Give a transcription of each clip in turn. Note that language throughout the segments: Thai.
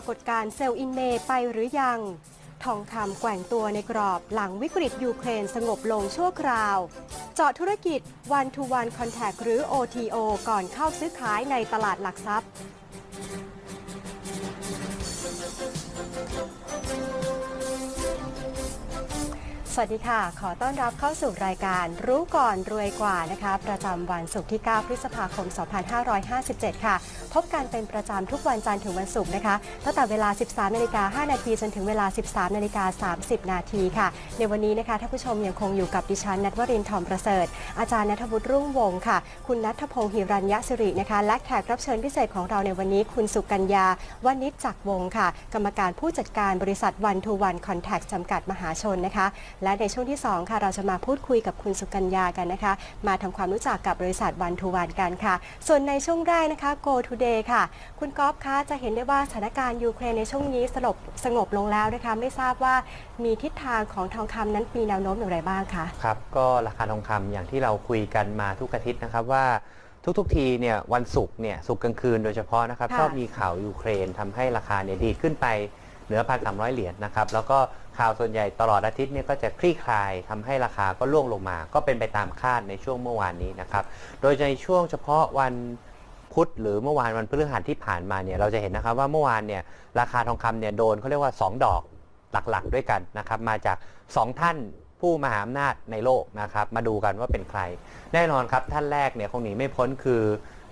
ากฏการณ์เซลล์อินเมย์ไปหรือยัง ทองคำแกว่งตัวในกรอบหลังวิกฤตยูเครนสงบลงชั่วคราว เจาะธุรกิจ One to One Contact หรือ OTO ก่อนเข้าซื้อขายในตลาดหลักทรัพย์ สวัสดีค่ะ ขอต้อนรับเข้าสู่รายการรู้ก่อนรวยกว่านะคะ ประจำวันศุกร์ที่ 9 พฤษภาคม 2557 ค่ะ พบกันเป็นประจำทุกวันจันทร์ถึงวันศุกร์นะคะ ตั้งแต่เวลา 13นาฬิกา5นาทีจนถึงเวลา 13นาฬิกา30 นาทีค่ะ ในวันนี้นะคะท่านผู้ชมยังคงอยู่กับดิฉันนัทวรินทร์ทองประเสริฐ อาจารย์นัทวุฒิรุ่งวงศ์ค่ะ คุณนัทพงศ์หิรัญยสิรินะคะ และแขกรับเชิญพิเศษของเราในวันนี้ คุณสุกัญญาวณิชจักวงศ์ค่ะ กรรมการผู้จัดการบริษัท One to One Contact จำกัดมหาชนนะคะและในช่วงที่ 2 ค่ะ เราจะมาพูดคุยกับคุณสุกัญญากันนะคะ มาทำความรู้จักกับบริษัท One to One กันค่ะ ส่วนในช่วงแรกนะคะ Go Today ค่ะ คุณก๊อฟคะจะเห็นได้ว่าสถานการณ์ยูเครนในช่วงนี้สงบสงบลงแล้วนะคะ ไม่ทราบว่ามีทิศทางของทองคำนั้นมีแนวโน้มอย่างไรบ้างคะครับก็ราคาทองคำอย่างที่เราคุยกันมาทุกอาทิตย์นะครับว่าทุกๆทีเนี่ยวันศุกร์เนี่ยศุกร์กลางคืนโดยเฉพาะนะครับค่ะชอบมีข่าวยูเครนทำให้ราคาเนี่ยดีดขึ้นไป เหนือพันสามร้อยเหรียญนะครับ แล้วก็ข่าวส่วนใหญ่ตลอดอาทิตย์เนี่ยก็จะคลี่คลายทำให้ราคาก็ร่วงลงมา ก็เป็นไปตามคาดในช่วงเมื่อวานนี้นะครับ โดยในช่วงเฉพาะวันพุธหรือเมื่อวานวันพฤหัสที่ผ่านมาเนี่ยเราจะเห็นนะครับว่าเมื่อวานเนี่ยราคาทองคำเนี่ยโดนเขาเรียกว่า 2 ดอกหลักๆ ด้วยกันนะครับมาจาก 2 ท่านผู้มหาอำนาจในโลกนะครับมาดูกันว่าเป็นใคร แน่นอนครับท่านแรกเนี่ยคงหนีไม่พ้นคือ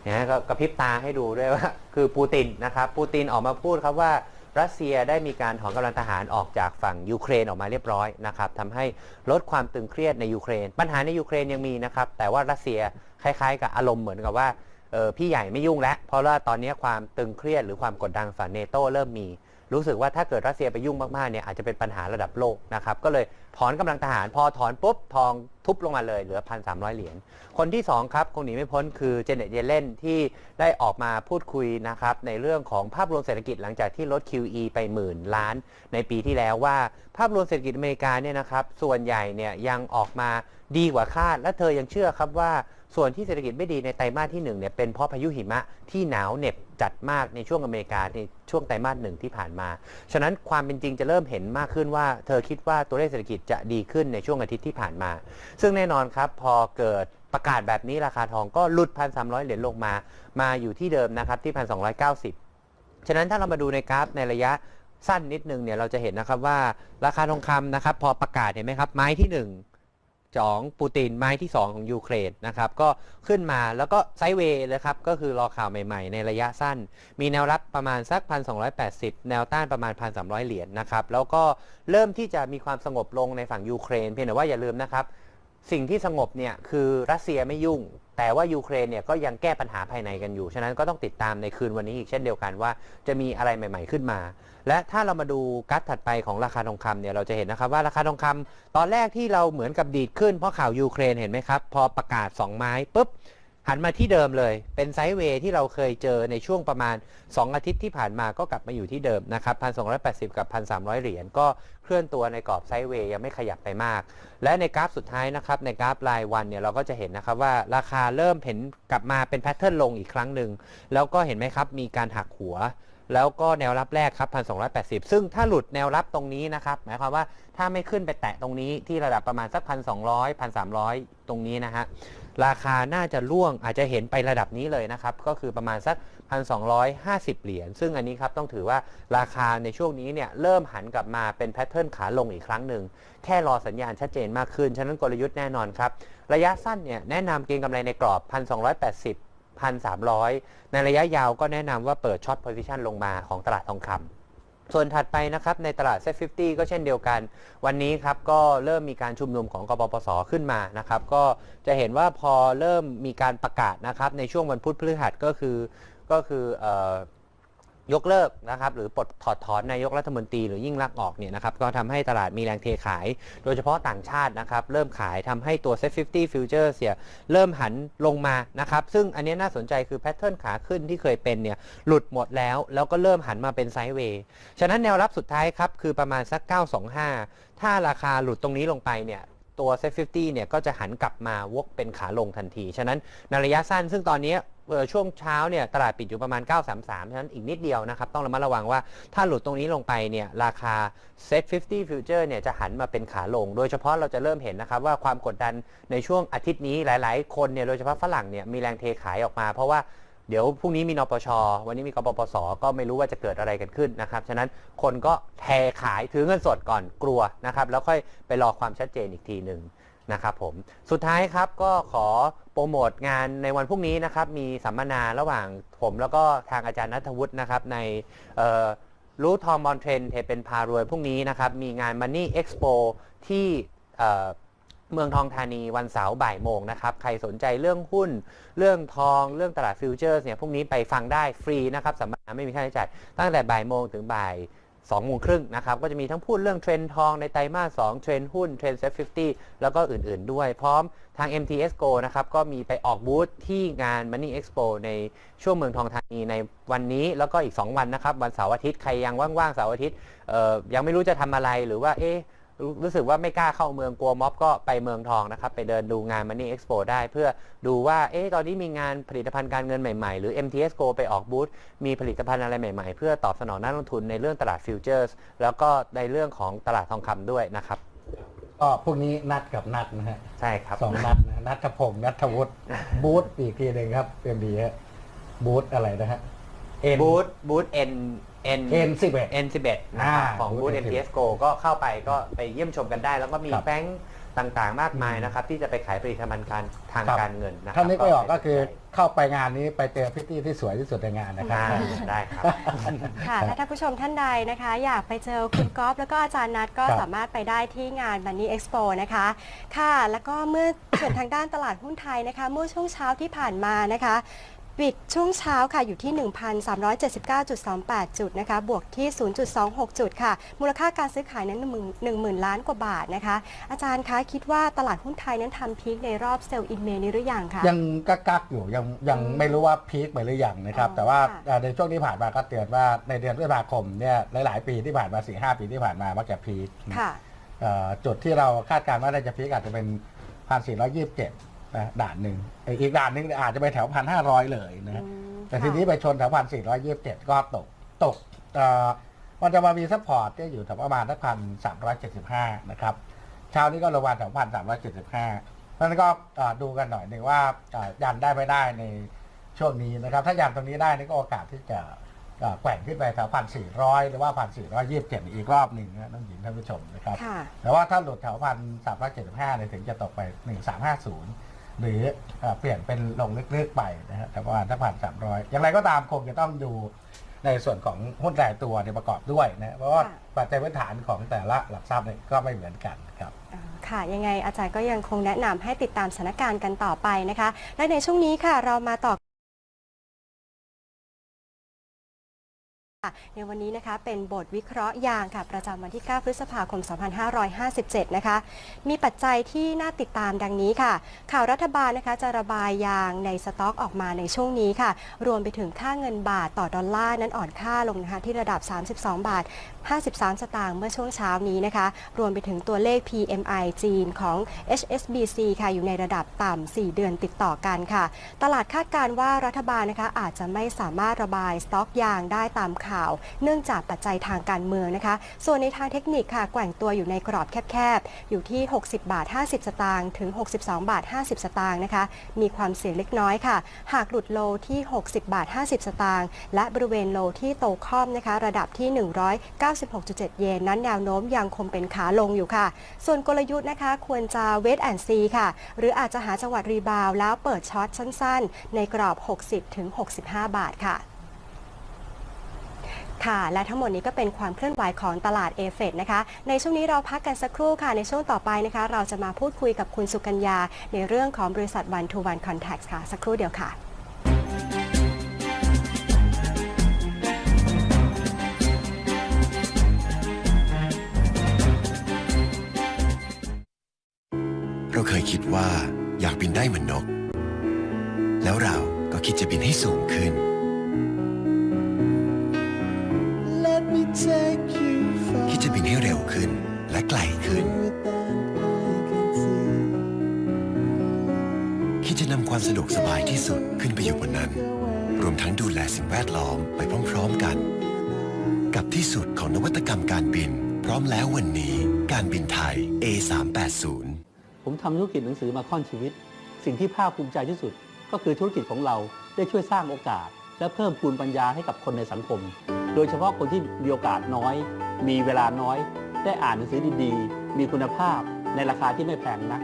นะฮะก็กระพริบตาให้ดูด้วยว่า คือปูตินนะครับปูตินออกมาพูดครับว่า รัสเซียได้มีการถอนกำลังทหารออกจากฝั่งยูเครนออกมาเรียบร้อยนะครับทำให้ลดความตึงเครียดในยูเครน ปัญหาในยูเครนยังมีนะครับ แต่ว่ารัสเซียคล้ายๆ กับอารมณ์เหมือนกับว่าออพี่ใหญ่ไม่ยุ่งแล้ว เพราะว่าตอนนี้ความตึงเครียดหรือความกดดันฝั่งเนโตเริ่มมี รู้สึกว่าถ้าเกิดรัสเซียไปยุ่งมากๆเนี่ยอาจจะเป็นปัญหาระดับโลกนะครับก็เลยถอนกำลังทหารพอถอนปุ๊บทองทุบลงมาเลยเหลือ 1,300 เหรียญคนที่ 2 ครับคงหนีไม่พ้นคือเจเน็ตเยเลนที่ได้ออกมาพูดคุยนะครับในเรื่องของภาพรวมเศรษฐกิจหลังจากที่ลด QE ไปหมื่นล้าน ในปีที่แล้วว่า ภาพรวมเศรษฐกิจอเมริกาเนี่ยนะครับส่วนใหญ่เนี่ยยังออกมาดีกว่าคาด และเธอยังเชื่อครับว่า ส่วนที่เศรษฐกิจไม่ดีในไตรมาสที่1เนี่ยเป็นเพราะพายุหิมะที่หนาวเหน็บจัดมากในช่วงอเมริกาในช่วงไตรมาสหนึ่งที่ผ่านมา ฉะนั้นความเป็นจริงจะเริ่มเห็นมากขึ้นว่า เธอคิดว่าตัวเลขเศรษฐกิจจะดีขึ้นในช่วงอาทิตย์ที่ผ่านมา ซึ่งแน่นอนครับพอเกิดประกาศแบบนี้ราคาทองก็หลุด 1,300 เหรียญลงมา มาอยู่ที่เดิมนะครับที่ 1,290 ฉะนั้นถ้าเรามาดูในกราฟในระยะสั้นนิดนึงเนี่ยเราจะเห็นนะครับว่าราคาทองคำนะครับพอประกาศเห็นไหมครับไม้ที่ 1 จองปูตินไม้ที่ 2 ของยูเครนนะครับก็ขึ้นมาแล้วก็ไซด์เวย์เลยครับก็คือรอข่าวใหม่ๆ ในระยะสั้น มีแนวรับประมาณสัก 1,280 แนวต้านประมาณ 1,300 เหรียญนะครับแล้วก็เริ่มที่จะมีความสงบลงในฝั่งยูเครนเพียงแต่ว่าอย่าลืมนะครับ สิ่งที่สงบเนี่ยคือรัสเซียไม่ยุ่ง แต่ว่ายูเครนเนี่ยก็ยังแก้ปัญหาภายในกันอยู่ ฉะนั้นก็ต้องติดตามในคืนวันนี้อีกเช่นเดียวกันว่าจะมีอะไรใหม่ ๆขึ้นมา และถ้าเรามาดูกราฟถัดไปของราคาทองคำเนี่ยเราจะเห็นนะครับว่าราคาทองคำตอนแรกที่เราเหมือนกับดีดขึ้นเพราะข่าวยูเครนเห็นไหมครับ พอประกาศ 2 ไม้ปุ๊บ หันมาที่เดิมเลย เป็นไซด์เวย์ที่เราเคยเจอในช่วงประมาณ 2 อาทิตย์ที่ผ่านมาก็กลับมาอยู่ที่เดิมนะครับ 1,280 กับ 1,300 เหรียญก็เคลื่อนตัวในกรอบไซด์เวย์ยังไม่ขยับไปมาก และในกราฟสุดท้ายนะครับในกราฟรายวันเนี่ยเราก็จะเห็นนะครับว่าราคาเริ่มเห็นกลับมาเป็นแพทเทิร์นลงอีกครั้งหนึ่งแล้วก็เห็นไหมครับมีการหักหัวแล้วก็แนวรับแรกครับ 1,280 ซึ่งถ้าหลุดแนวรับตรงนี้นะครับ หมายความว่าถ้าไม่ขึ้นไปแตะตรงนี้ที่ระดับประมาณสัก 1,200 1,300 ตรงนี้นะฮะ ราคาน่าจะร่วงอาจจะเห็นไประดับนี้เลยนะครับ ก็คือประมาณสัก 1,250 เหรียญ ซึ่งอันนี้ครับต้องถือว่าราคาในช่วงนี้เนี่ยเริ่มหันกลับมาเป็นแพทเทิร์นขาลงอีกครั้งหนึ่ง แค่รอสัญญาณชัดเจนมากขึ้น ฉะนั้นกลยุทธ์แน่นอนครับ ระยะสั้นเนี่ยแนะนำเก็งกำไรในกรอบ 1,280 1,300 ในระยะยาวก็แนะนำว่าเปิดช็อตโพซิชันลงมาของตลาดทองคำ ส่วนถัดไปนะครับในตลาด Set 50ก็เช่นเดียวกัน วันนี้ครับก็เริ่มมีการชุมนุมของกปปสขึ้นมานะครับก็จะเห็นว่าพอเริ่มมีการประกาศนะครับในช่วงวันพุธพฤหัสก็คือก็คืออ ยกเลิกนะครับหรือปลดถอดถอนนายกรัฐมนตรีหรือยิ่งรักษณ์ออกเนี่ยนะครับก็ทำให้ตลาดมีแรงเทขาย โดยเฉพาะต่างชาตินะครับเริ่มขายทำให้ตัว Set 50 Futures เนี่ยเริ่มหันลงมานะครับซึ่งอันนี้น่าสนใจคือแพทเทิร์นขาขึ้นที่เคยเป็นเนี่ยหลุดหมดแล้ว แล้วก็เริ่มหันมาเป็นไซด์เวย์ฉะนั้นแนวรับสุดท้ายครับคือประมาณสัก 925 ถ้าราคาหลุดตรงนี้ลงไปเนี่ยตัว Set 50เนี่ยก็จะหันกลับมาวกเป็นขาลงทันที ฉะนั้นในระยะสั้นซึ่งตอนนี้ ช่วงเช้าเนี่ยตลาดปิดอยู่ประมาณ 933 ฉะนั้นอีกนิดเดียวนะครับ ต้องระมัดระวังว่าถ้าหลุดตรงนี้ลงไปเนี่ยราคา Set 50 Future เนี่ยจะหันมาเป็นขาลง โดยเฉพาะเราจะเริ่มเห็นนะครับว่าความกดดันในช่วงอาทิตย์นี้หลาย ๆ คนเนี่ยโดยเฉพาะฝรั่งเนี่ยมีแรงเทขายออกมา เพราะว่าเดี๋ยวพรุ่งนี้มีนปช วันนี้มีกปปส ก็ไม่รู้ว่าจะเกิดอะไรกันขึ้นนะครับ ฉะนั้นคนก็เทขายถือเงินสดก่อนกลัวนะครับ แล้วค่อยไปรอความชัดเจนอีกทีหนึ่ง นะครับผมสุดท้ายครับก็ขอโปรโมทงานในวันพรุ่งนี้นะครับมีสัมมนาระหว่างผมแล้วก็ทางอาจารย์นัทวุฒินะครับในรู้ทองบอลเทรนเทเป็นพารวยพรุ่งนี้นะครับมีงาน Money Expo ที่เอ่เมืองทองธานีวันเสาร์บ่ายโมงนะครับ ใครสนใจเรื่องหุ้น เรื่องทอง เรื่องตลาดฟิวเจอร์สเนี่ยพรุ่งนี้ไปฟังได้ฟรีนะครับสัมมนาไม่มีค่าใช้จ่ายตั้งแต่บ่ายโมงถึงบ่าย 2โมงครึ่งนะครับ ก็จะมีทั้งพูดเรื่องเทรนทองในไตรมาส2เทรนหุ้นเทรนเซ็ต50แล้วก็อื่นๆด้วย พร้อมทาง MTS Go นะครับ ก็มีไปออกบูธที่งาน Money Expo ในช่วงเมืองทองธานีในวันนี้แล้วก็อีก 2 วันนะครับ วันเสาร์อาทิตย์ ใครยังว่างๆเสาร์อาทิตย์ยังไม่รู้จะทำอะไรหรือว่าเอ๊ะ รู้รู้สึกว่าไม่กล้าเข้าเมืองกลัวม็อบก็ไปเมืองทองนะครับ ไปเดินดูงาน Money Expo ได้เพื่อดูว่าเอ๊ะตอนนี้มีงานผลิตภัณฑ์การเงินใหม่ๆ หรือ MTS Go ไปออกบูธมีผลิตภัณฑ์อะไรใหม่ๆ เพื่อตอบสนองนักลงทุนในเรื่องตลาดฟิวเจอร์สแล้วก็ในเรื่องของตลาดทองคำด้วยนะครับก็พวกนี้นัดกับนัดนะฮะใช่ครับสองนัดนะนัทพงศ์นัทวุฒิบูธอีกทีหนึ่งครับเอ็มบีฮะบูธอะไรนะฮะเอ็นบูธบูธ N N เอ็น สิบเอ็ด N11 นะครับอ่าของบูธบูธ MTS Go ก็เข้าไปก็ไปเยี่ยมชมกันได้ แล้วก็มีครับแบงค์ต่างๆ มากมายนะครับ ที่จะไปขายผลิตภัณฑ์การทางครับการเงินนะครัท่านนี้ก็ออกก็คือเข้าไปงานนี้ไปเจอพิตตี้ที่สวยที่สุดในงานนะครับ อ่าได้ครับ ค่ะถ้าท่านผู้ชมท่านใดนะคะ อยากไปเจอคุณก๊อฟแล้วก็อาจารย์นัทก็ครับสามารถไปได้ที่งาน Money Expo นะคะ ค่ะ แล้วก็เมื่อ ส่วนทางด้านตลาดหุ้นไทยนะคะ เมื่อช่วงเช้าที่ผ่านมานะคะ ปิดช่วงเช้าค่ะอยู่ที่ 1,379.28 จุดนะคะ บวกที่ 0.26 จุดค่ะ มูลค่าการซื้อขายนั้น1 0,000 ล้านกว่าบาทนะคะ อาจารย์คะคิดว่าตลาดหุ้นไทยนั้นทำพีคในรอบเซลล์อินเมนี้หรือยังคะยังกักกักๆอยู่ยังยังอืมไม่รู้ว่าพีคไปหรือยังนะครับอ๋อแต่ว่าค่ะเอ่อในช่วงที่ผ่านมาก็เตือนว่าในเดือนพฤษภาคมเนี่ยหลาย ๆ ปีที่ผ่านมาสี่ห้าปีที่ผ่านมามักจะพีคค่ะเอ่อจุดที่เราคาดการณ์ว่าน่าจะพีคอาจจะเป็นพั นสี่ร้อยยี่สิบเจ็ดนะด่านหนึ่งอีกด่านหนึ่งอาจจะไปแถวพันห้าร้อยเลยนะฮะอืมแต่ทีค่ะนี้ไปชนแถวพันสี่ร้อยยี่สิบเจ็ดก็ตกตกเอ่อมันจะมามีซัพพอร์ตที่อยู่แถวประมาณสักพันสามร้อยเจ็ดสิบห้านะครับเช้านี้ก็ระวานแถวพันสามร้อยเจ็ดสิบห้าเพราะฉะนั้นก็เอ่อดูกันหน่อยหนึ่งว่าเอ่อยันได้ไม่ได้ในช่วงนี้นะครับ ถ้ายันตรงนี้ได้นี่ก็โอกาสที่จะเอ่อแกว่งขึ้นไปแถวพันสี่ร้อยหรือว่าพันสี่ร้อยยี่สิบเจ็ดอีกรอบหนึ่งนะน้องหญิงท่านผู้ชมนะครับค่ะแต่ว่าถ้าหลุดแถวพันสามร้อยเจ็ดสิบห้าเนี่ยถึงจะตกไปหนึ่งสามห้าศูนย์ หรือเอ่อเปลี่ยนเป็นลงลึกๆไปนะฮะแต่ประมาณถ้าพันสามร้อยอย่างไรก็ตามคงจะต้องดูในส่วนของหุ้นรายตัวเนี่ยประกอบด้วยนะเพราะว่าค่ะปัจจัยพื้นฐานของแต่ละหลักทรัพย์เนี่ยก็ไม่เหมือนกันครับอ่าค่ะ ยังไงอาจารย์ก็ยังคงแนะนำให้ติดตามสถานการณ์กันต่อไปนะคะ และในช่วงนี้ค่ะเรามาต่อ ในวันนี้นะคะเป็นบทวิเคราะห์ยางค่ะประจำวันที่ 9 พฤษภาคม 2557 นะคะ มีปัจจัยที่น่าติดตามดังนี้ค่ะ ข่าวรัฐบาลนะคะจะระบายยางในสต็อกออกมาในช่วงนี้ค่ะ รวมไปถึงค่าเงินบาทต่อดอลลาร์นั้นอ่อนค่าลงนะคะที่ระดับ 32 บาท 53 สตางค์เมื่อช่วงเช้านี้นะคะ รวมไปถึงตัวเลข PMI จีนของ HSBC ค่ะอยู่ในระดับต่ำ 4 เดือนติดต่อกันค่ะ ตลาดคาดการณ์ว่ารัฐบาลนะคะอาจจะไม่สามารถระบายสต็อกยางได้ตามข่าว เนื่องจากปัจจัยทางการเมืองนะคะ ส่วนในทางเทคนิคค่ะแกว่งตัวอยู่ในกรอบแคบๆ อยู่ที่ 60 บาท 50 สตางค์ถึง 62 บาท 50 สตางค์นะคะ มีความเสี่ยงเล็กน้อยค่ะ หากหลุดโลที่ 60 บาท 50 สตางค์และบริเวณโลที่โตคอมนะคะ ระดับที่ 190 196.7 เยนนั้นแนวโน้มยังคงเป็นขาลงอยู่ค่ะ ส่วนกลยุทธ์นะคะควรจะเวทแอนซีค่ะ หรืออาจจะหาจังหวัดรีบาวแล้วเปิดช็อตสั้นๆ ในกรอบ 60-65 บาทค่ะค่ะและทั้งหมดนี้ก็เป็นความเคลื่อนไหวของตลาดเอเฟนะคะ ในช่วงนี้เราพักกันสักครู่ค่ะ ในช่วงต่อไปนะคะ เราจะมาพูดคุยกับคุณสุกัญญา ในเรื่องของบริษัท One to One Contact ค่ะ สักครู่เดียวค่ะ นำความสะดวกสบายที่สุดขึ้นไปอยู่บนนั้น รวมทั้งดูแลสิ่งแวดล้อมไปพร้อมๆกัน กับที่สุดของนวัตกรรมการบิน พร้อมแล้ววันนี้การบินไทย A380 ผมทำธุรกิจหนังสือมาค่อนชีวิต สิ่งที่ภาคภูมิใจที่สุด ก็คือธุรกิจของเราได้ช่วยสร้างโอกาส และเพิ่มพูนปัญญาให้กับคนในสังคม โดยเฉพาะคนที่มีโอกาสน้อย มีเวลาน้อย ได้อ่านหนังสือดีๆ มีคุณภาพในราคาที่ไม่แพงนัก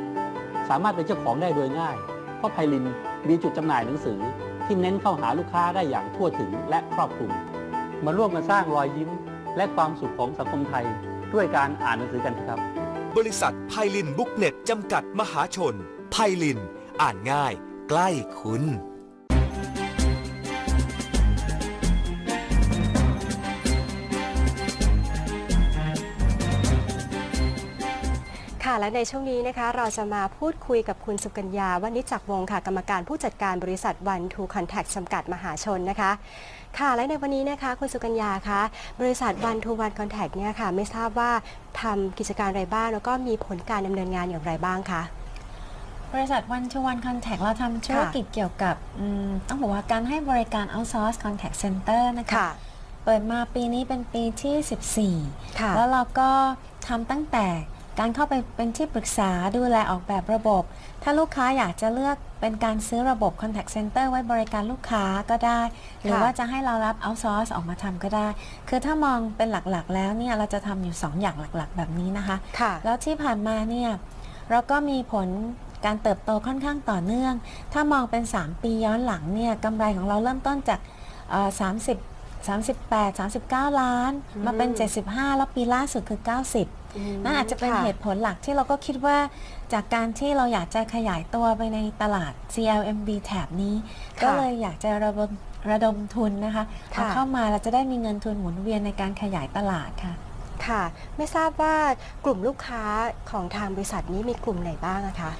สามารถเป็นเจ้าของได้โดยง่าย เพราะไพลินมีจุดจำหน่ายหนังสือที่เน้นเข้าหาลูกค้าได้อย่างทั่วถึงและครอบคลุม มาร่วมกันสร้างรอยยิ้ม และความสุขของสังคมไทย ด้วยการอ่านหนังสือกันครับ บริษัทไพลินบุ๊กเน็ตจำกัดมหาชนไพลิน อ่านง่าย ใกล้คุณ ค่ะและในช่วงนี้นะคะเราจะมาพูดคุยกับคุณสุกัญญาวณิจจักรวงศ์ค่ะ กรรมการผู้จัดการบริษัท One to Contact จำกัดมหาชนนะคะ ค่ะ และในวันนี้นะคะ คุณสุกัญญาคะบริษัท One to One Contact เนี่ยค่ะ ไม่ทราบว่าทำกิจการอะไรบ้าง แล้วก็มีผลการดำเนินงานอย่างไรบ้างคะ บริษัท One to One Contact เราทำธุรกิจเกี่ยวกับอืมต้องบอกว่าการให้บริการ outsource contact center นะคะค่ะเปิดมาปีนี้เป็นปีที่ 14 ค่ะ แล้วเราก็ทำตั้งแต่ การเข้าไปเป็นที่ปรึกษาดูแลออกแบบระบบ ถ้าลูกค้าอยากจะเลือกเป็นการซื้อระบบ contact center ไว้บริการลูกค้าก็ได้ หรือว่าจะให้เรารับ outsource ออกมาทำก็ได้ คือถ้ามองเป็นหลักๆ แล้วเนี่ยเราจะทำอยู่ 2 อย่างหลักๆ แบบนี้นะคะค่ะแล้วที่ผ่านมาเนี่ยเราก็มีผลการเติบโตค่อนข้างต่อเนื่อง ถ้ามองเป็น 3 ปีย้อนหลังเนี่ยกำไรของเราเริ่มต้นจากเอ่อ30 38 39 ล้านอืมมาเป็น 75 แล้วปีล่าสุดคือ 90 นั่นอาจจะเป็นค่เหตุผลหลักที่เราก็คิดว่า จากการที่เราอยากจะขยายตัวไปในตลาด CLMB แถบนี้ค่ะก็เลยอยากจะระดมระดมทุนนะคะค่ะเอาเข้ามาเราจะได้มีเงินทุนหมุนเวียนในการขยายตลาดค่ะ ค่ะ ไม่ทราบว่ากลุ่มลูกค้าของทางบริษัทนี้มีกลุ่มไหนบ้างอะคะ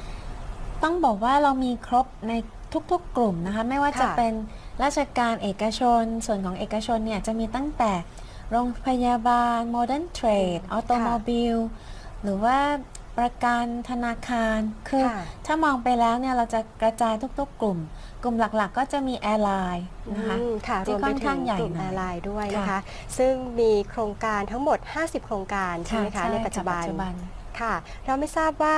ต้องบอกว่าเรามีครบในทุกๆ กลุ่มนะคะ ไม่ว่าจะค่ะเป็นราชการเอกชน ส่วนของเอกชนเนี่ยจะมีตั้งแต่ โรงพยาบาล Modern Trade ออโตโมบิล หรือว่าประกันธนาคาร คือค่ะถ้ามองไปแล้วเนี่ยเราจะกระจายทุกๆ กลุ่ม กลุ่มหลักๆ ก็จะมีแอร์ไลน์นะคะอืมค่ะที่รวมค่ไปอนถึข้างงใหญ่กลุ่มหน่แออยร์ไลน์ด้วยนะคะค่ะซึ่งมีโครงการทั้งหมด 50 โครงการใช่ไหมคะในปัจจุบันปัจจุบันค่ะ เราไม่ทราบว่า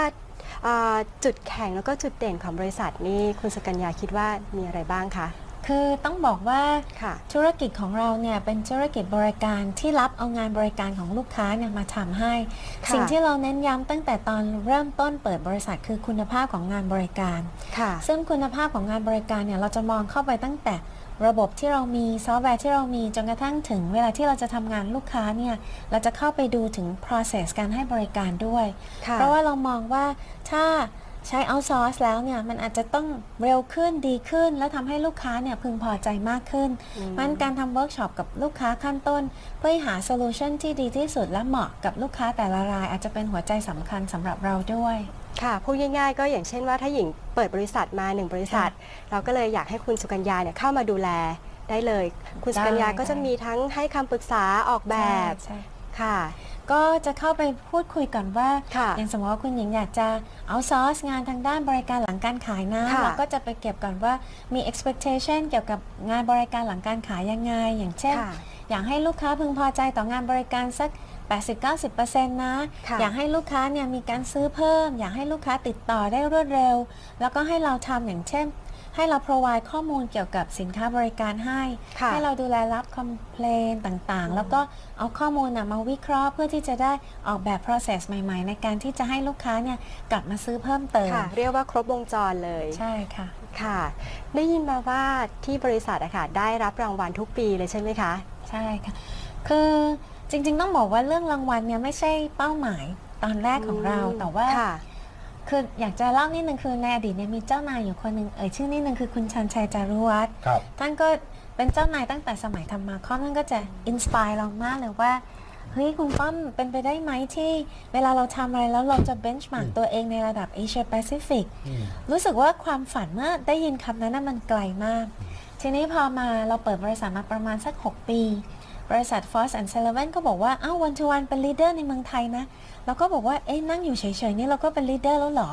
เอ่อจุดแข็งแล้วก็จุดเด่นของบริษัทนี่คุณสกัญญาคิดว่ามีอะไรบ้างคะ คือต้องบอกว่าค่ะธุรกิจของเราเนี่ยเป็นธุรกิจบริการที่รับเอางานบริการของลูกค้าเนี่ยมาทำให้ค่ะสิ่งที่เราเน้นย้ำตั้งแต่ตอนเริ่มต้นเปิดบริษัทคือคุณภาพของงานบริการค่ะซึ่งคุณภาพของงานบริการเนี่ยเราจะมองเข้าไปตั้งแต่ระบบที่เรามีซอฟต์แวร์ที่เรามีจนกระทั่งถึงเวลาที่เราจะทำงานลูกค้าเนี่ยเราจะเข้าไปดูถึง process การให้บริการด้วยค่ะเพราะว่าเรามองว่าถ้า ใช้ outsource แล้วเนี่ยมันอาจจะต้องเร็วขึ้นดีขึ้น และทำให้ลูกค้าเนี่ยพึงพอใจมากขึ้นอืมเพราะฉะนั้นการทำเวิร์กช็อปกับลูกค้าขั้นต้น เพื่อหาโซลูชันที่ดีที่สุดและเหมาะกับลูกค้าแต่ละราย อาจจะเป็นหัวใจสำคัญสำหรับเราด้วยค่ะพูดง่ายๆก็อย่างเช่นว่าถ้าหญิงเปิดบริษัทมาหนึ่งบริษัท เราก็เลยอยากให้คุณสุกัญญาเนี่ยเข้ามาดูแลได้เลย คุณสุกัญญาได้ก็จะมีทั้งให้คำปรึกษาออกแบบใช่ค่ะ ก็จะเข้าไปพูดคุยก่อนว่าค่ะอย่างสมมติว่าคุณหญิงอยากจะเอาซอร์สงานทางด้านบริการหลังการขายนะค่ะเราก็จะไปเก็บก่อนว่ามี expectation เกี่ยวกับงานบริการหลังการขายยังไง อย่างเช่นค่ะอยากให้ลูกค้าพึงพอใจต่องานบริการสัก80-90%นะค่ะอยากให้ลูกค้าเนี่ยมีการซื้อเพิ่ม อยากให้ลูกค้าติดต่อได้รวดเร็ว แล้วก็ให้เราทำอย่างเช่น ให้เรา provide ข้อมูลเกี่ยวกับสินค้าบริการให้ ค่ะให้เราดูแลรับคอมเพลนต่างๆ แล้วก็เอาข้อมูลนะมาวิเคราะห์ เพื่อที่จะได้ออกแบบ process ใหม่ๆ ในการที่จะให้ลูกค้าเนี่ยกลับมาซื้อเพิ่มเติม ค่ะ เรียกว่าครบวงจรเลยใช่ค่ะ ค่ะ ได้ยินมาว่าที่บริษัทอะค่ะได้รับรางวัลทุกปีเลยใช่ไหมคะ ใช่ค่ะ คือจริงๆต้องบอกว่าเรื่องรางวัลเนี่ยไม่ใช่เป้าหมายตอนแรกของเรา อืมแต่ว่าค่ะ คืออยากจะเล่านิดนึงคือในอดีตเนี่ยมีเจ้านายอยู่คนหนึ่งเอ่ยชื่อนิดนึงคือคุณชันชัยจารุวัฒน์ครับ ท่านก็เป็นเจ้านายตั้งแต่สมัยทำมาคอมท่านก็จะอินสปายเรามากเลยว่าเฮ้ยคุณป้อมเป็นไปได้ไหมที่เวลาเราทำอะไรแล้วเราจะเบนช์มาร์กอืมตัวเองในระดับเอเชียแปซิฟิกอืมรู้สึกว่าความฝันเมื่อได้ยินคำนั้นน่ะมันไกลมาก ทีนี้พอมาเราเปิดบริษัทมาประมาณสัก 6 ปี บริษัท Frost and Sullivan ก็บอกว่า อ้าววันทวันเป็นลีดเดอร์ในเมืองไทยนะเราก็บอกว่า เอ๊ะนั่งอยู่เฉยๆนี่เราก็เป็นลีดเดอร์แล้วเหรอ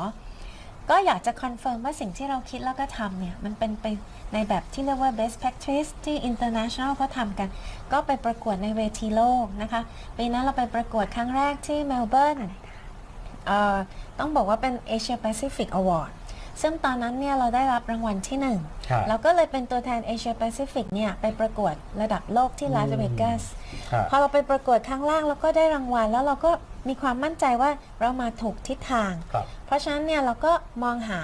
ก็อยากจะคอนเฟิร์มว่าสิ่งที่เราคิดแล้วก็ทำเนี่ย มันเป็นไปในแบบที่เรียกว่า best practice ที่ international เขาทำกัน ก็ไปประกวดในเวทีโลกนะคะ ปีนั้นเราไปประกวดครั้งแรกที่เมลเบิร์นต้องบอกว่าเป็น Asia Pacific Award ซึ่งตอนนั้นเนี่ยเราได้รับรางวัลที่หนึ่งครับเราก็เลยเป็นตัวแทน Asia Pacific เนี่ยไปประกวดระดับโลกที่ลาสเวกัสครับ พอเราไปประกวดครั้งแรกเราก็ได้รางวัล แล้วเราก็มีความมั่นใจว่าเรามาถูกทิศทาง ครับ เพราะฉะนั้นเนี่ยเราก็มองหา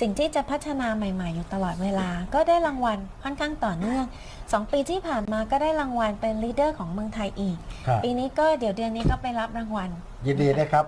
สิ่งที่จะพัฒนาใหม่ ๆ อยู่ตลอดเวลา ก็ได้รางวัลค่อนข้างต่อเนื่อง2ปีที่ผ่านมาก็ได้รางวัลเป็นลีดเดอร์ของเมืองไทยอีก ครับ ปีนี้ก็เดี๋ยวเดือนนี้ก็ไปรับรางวัล ยินดีนะครับ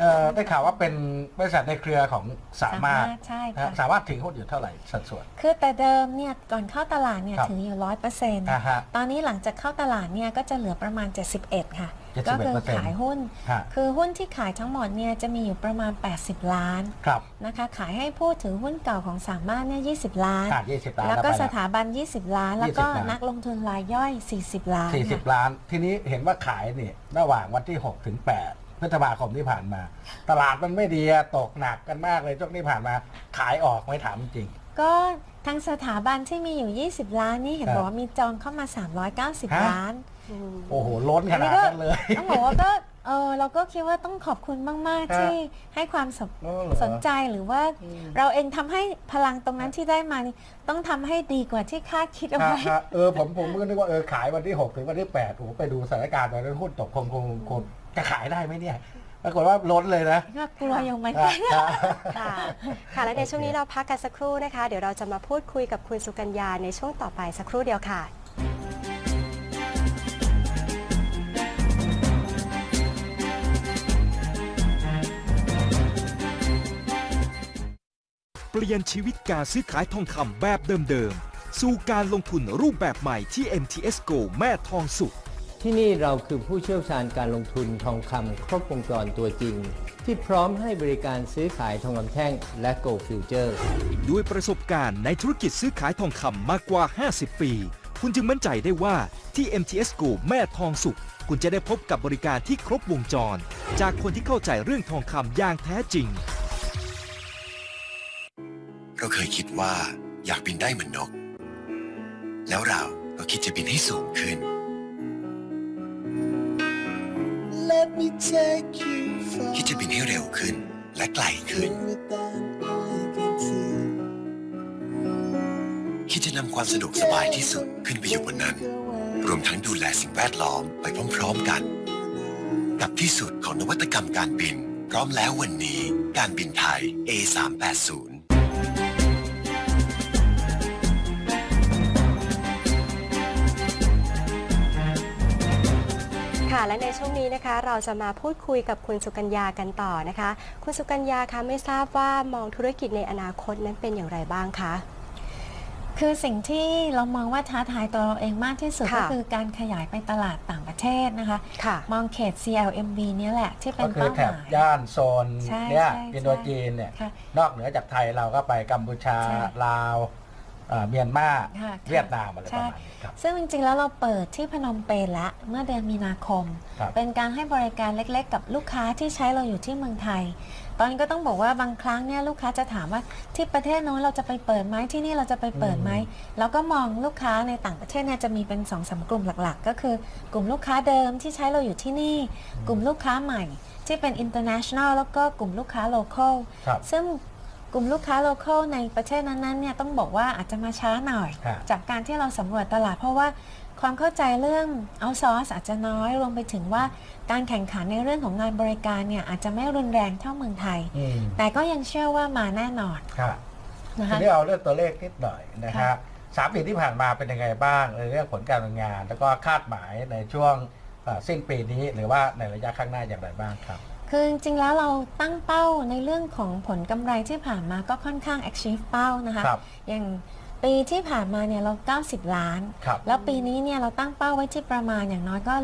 เอ่อได้ข่าวว่าเป็นบริษัทในเครือของสามารถใช่นะค่ะ ฮะสามารถถือหุ้นอยู่เท่าไหร่สัดส่วน คือแต่เดิมเนี่ยก่อนเข้าตลาดเนี่ยครับ ถืออยู่ร้อยเปอร์เซ็นต์อ่าฮะ ตอนนี้หลังจากเข้าตลาดเนี่ยก็จะเหลือประมาณ 71 ค่ะ 71%ก็คือขายหุ้น ฮะ คือหุ้นที่ขายทั้งหมดเนี่ยจะมีอยู่ประมาณ 80 ล้านครับนะคะ ขายให้ผู้ถือหุ้นเก่าของสามารถเนี่ย20 ล้านอะ20ล้านแล้วก็ไป สถาบัน 20 ล้าน แล้วก็20ล้าน นักลงทุนรายย่อย 40 ล้านสี่สิบค่ะล้าน ทีนี้เห็นว่าขายเนี่ยระหว่างวันที่6ถึง8 พฤษภาคมที่ผ่านมา ตลาดมันไม่ดีอะตกหนักกันมากเลยช่วงที่ผ่านมาขายออกไม่ถามจริง ก็ทางสถาบันที่มีอยู่ 20 ล้านนี่เห็นครับบอกว่ามีจองเข้ามา ฮะ 390 ล้าน โอ้โหล้นขนาดนั้นเลย ต้องบอกว่าก็เออเราก็คิดว่าต้องขอบคุณมากฮะๆที่ให้ความสนอ๋อเหรอ สนใจหรือว่าเราเองทำให้พลังตรงนั้นที่ได้มานี่ต้องทำให้ดีกว่าที่คาดคิดเอาฮะไว้ฮะเออผมผมก็นึกว่าเออขายวันที่ 6 ถึงวันที่8โอ้โหไปดูสถานการณ์ตอนนั้นหุ้นตกคงคงคง จะขายได้ไหมเนี่ย ปรากฏว่าล้นเลยนะก็กลัวอยู่เหมือนฮะกันฮะค่ะค่ะและในช่วงนี้เราพักกันสักครู่นะคะ เดี๋ยวเราจะมาพูดคุยกับคุณสุกัญญาในช่วงต่อไปสักครู่เดียวค่ะ เปลี่ยนชีวิตการซื้อขายทองคำแบบเดิมๆ สู่การลงทุนรูปแบบใหม่ที่ MTS GO แม่ทองสุข ที่นี่เราคือผู้เชี่ยวชาญการลงทุนทองคำครบวงจรตัวจริง ที่พร้อมให้บริการซื้อขายทองคำแท่งและ Gold Future ด้วยประสบการณ์ในธุรกิจซื้อขายทองคำมากกว่า 50 ปี คุณจึงมั่นใจได้ว่าที่ MTS GO แม่ทองสุข คุณจะได้พบกับบริการที่ครบวงจร จากคนที่เข้าใจเรื่องทองคำอย่างแท้จริง เราเคยคิดว่าอยากบินได้เหมือนนก แล้วเราก็คิดจะบินให้สูงขึ้น คิดจะบินให้เร็วขึ้นและไกลขึ้น คิดจะนำความสะดวกสบายที่สุดขึ้นไปอยู่บนนั้น รวมทั้งดูแลสิ่งแวดล้อมไปพร้อมๆกัน กับที่สุดของนวัตกรรมการบิน พร้อมแล้ววันนี้การบินไทย A380 ค่ะ และในช่วงนี้นะคะเราจะมาพูดคุยกับคุณสุกัญญากันต่อนะคะ คุณสุกัญญาคะไม่ทราบว่ามองธุรกิจในอนาคตนั้นเป็นอย่างไรบ้างคะ คือสิ่งที่เรามองว่าท้าทายตัวเราเองมากที่สุดค่ะก็คือการขยายไปตลาดต่างประเทศนะคะ ค่ะ มองเขต CLMV เนี่ยแหละที่เป็ก็นคือเป้าแถหบมาย ย่านโซนใช่เนี่ยใช่อินโดจีนเนี่ย ค่ะนอกเหนือจากไทยเราก็ไปกัมพูชาใช่ ลาว เอ่อเมียนมาค่ะ เวียดนามอะไรประใช่ มาณนี้ครับ ซึ่งจริงๆ แล้วเราเปิดที่พนมเปญละเมื่อเดือนมีนาคม ครับเป็นการให้บริการเล็กๆ กับลูกค้าที่ใช้เราอยู่ที่เมืองไทย ตอนนนก็ต้องบอกว่าบางครั้งเนี่ยลูกค้าจะถามว่าที่ประเทศโน้นเราจะไปเปิดไหมที่นี่เราจะไปเปิดไหมเราก็มองลูกค้าในต่างประเทศเนี่ยจะมีเป็น2อสากลุ่มหลักๆ ก็คือ กลุ่มลูกค้าเดิมที่ใช้เราอยู่ที่นี่ กลุ่มลูกค้าใหม่ ที่เป็น international แล้วก็กลุ่มลูกค้า local ครับ ซึ่ง กลุ่มลูกค้า local ในประเทศนั้นๆเนี่ยต้องบอกว่าอาจจะมาช้าหน่อยฮะจากการที่เราสำรวจตลาด เพราะว่าความเข้าใจเรื่อง outsource อาจจะน้อยรวมไปถึงว่าการแข่งขันในเรื่องของงานบริการเนี่ยอาจจะไม่รุนแรงเท่าเมืองไทย อืมแต่ก็ยังเชื่อว่ามาแน่นอนครับนะทีคะ นี้เอาเรื่องตัวเลขนิดหน่อยนะค่ะฮะสามปีที่ผ่านมาเป็นยังไงบ้างในเรื่องผลการดำเนินงาน แล้วก็คาดหมายในช่วงเอ่อสิ้นปีนี้หรือว่าในระยะข้างหน้าอย่างไรบ้างครับ คือจริงๆแล้วเราตั้งเป้าในเรื่องของผลกำไรที่ผ่านมาก็ค่อนข้าง achieve เป้านะคะ ครับอย่างปีที่ผ่านมาเนี่ยเรา 90 ล้าน ครับแล้วปีนี้เนี่ยเราตั้งเป้าไว้ที่ประมาณอย่างน้อยก็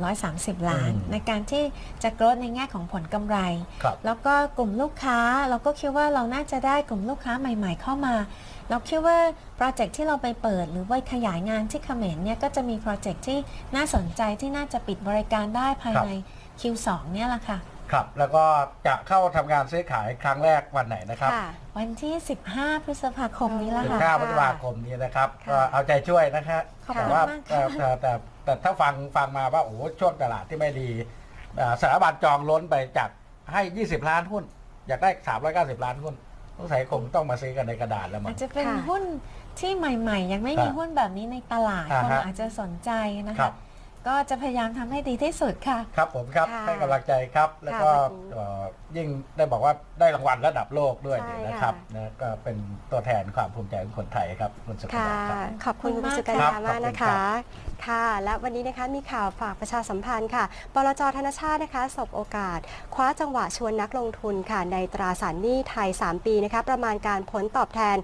120-130 ล้าน อืมในการที่จะโกรธในแง่ของผลกำไร ครับ แล้วก็กลุ่มลูกค้าเราก็คิดว่าเราน่าจะได้กลุ่มลูกค้าใหม่ๆเข้ามา เราคิดว่าโปรเจกต์ที่เราไปเปิด หรือว่าขยายงานที่เขมรเนี่ยก็จะมีโปรเจกต์ที่น่าสนใจที่น่าจะปิดบริการได้ภายใน Q2 เนี่ยแหละค่ะ ครับ แล้วก็จะเข้าทำงานซื้อขายครั้งแรกวันไหนนะครับค่ะ วันที่ 15 พฤษภาคมนี้แล้วสิบค่ะเก้าพฤษภาคมนี้นะครับค่ะก็เอาใจช่วยนะครับขอบคุณแต่ว่ามากแต่ค่ะแต่แต่แต่ถ้าฟังฟังมาว่าโอ้โหช่วงตลาดที่ไม่ดีอ่าสถาบันจองล้นไปจากให้ 20 ล้านหุ้น อยากได้ 390 ล้านหุ้นสงสัยคงต้องมาซื้อกันในกระดาษแล้วมั้อางจจะเป็นค่ะ หุ้นที่ใหม่ ๆ ยังไม่ครับมีหุ้นแบบนี้ในตลาดอ่าคนฮะอาจจะสนใจนะครัคะ บ ก็จะพยายามทำให้ดีที่สุดค่ะ ครับผมครับค่ะให้กำลังใจครับ แล้วก็ค่ะวันนี้เอ่อยิ่งได้บอกว่าได้รางวัลระดับโลกด้วยใช่เนี่ยนะครับค่ะ นะก็เป็นตัวแทนความภูมิใจของคนไทยครับคุณสุขค่ะ ดาครับ ขอบคุณคุณขอบคุณสุกัญครัญาบมากขอบคุณนะครัคะ บค่ะ และวันนี้นะคะมีข่าวฝากประชาสัมพันธ์ค่ะบลจธนชาตินะคะสบโอกาส คว้าจังหวะชวนนักลงทุนค่ะในตราสารหนี้ไทย 3 ปีนะคะประมาณการผลตอบแทน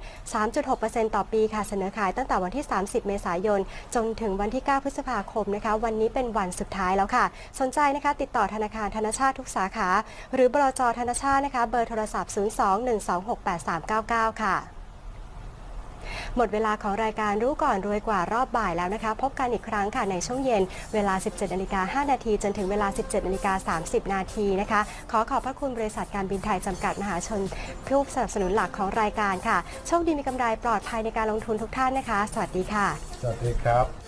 3.6%ต่อปีค่ะเสนอขายตั้งแต่วันที่ 30 เมษายน จนถึงวันที่ 9 พฤษภาคมนะคะ วันนี้เป็นวันสุดท้ายแล้วค่ะ สนใจนะคะติดต่อธนาคารธนชาติทุกสาขา หรือบลจธนชาตินะคะเบอร์โทรศัพท์ 02-1268399 ค่ะ หมดเวลาของรายการรู้ก่อนรวยกว่ารอบบ่ายแล้วนะคะ พบกันอีกครั้งค่ะในช่วงเย็นเวลา 17นาฬิกา5นาทีจนถึงเวลา 17นาฬิกา30 นาทีนะคะ ขอขอบพระคุณบริษัทการบินไทยจำกัดมหาชนผู้สนับสนุนหลักของรายการค่ะโชคดีมีกำไรปลอดภัยในการลงทุนทุกท่านนะคะ สวัสดีค่ะ สวัสดีครับ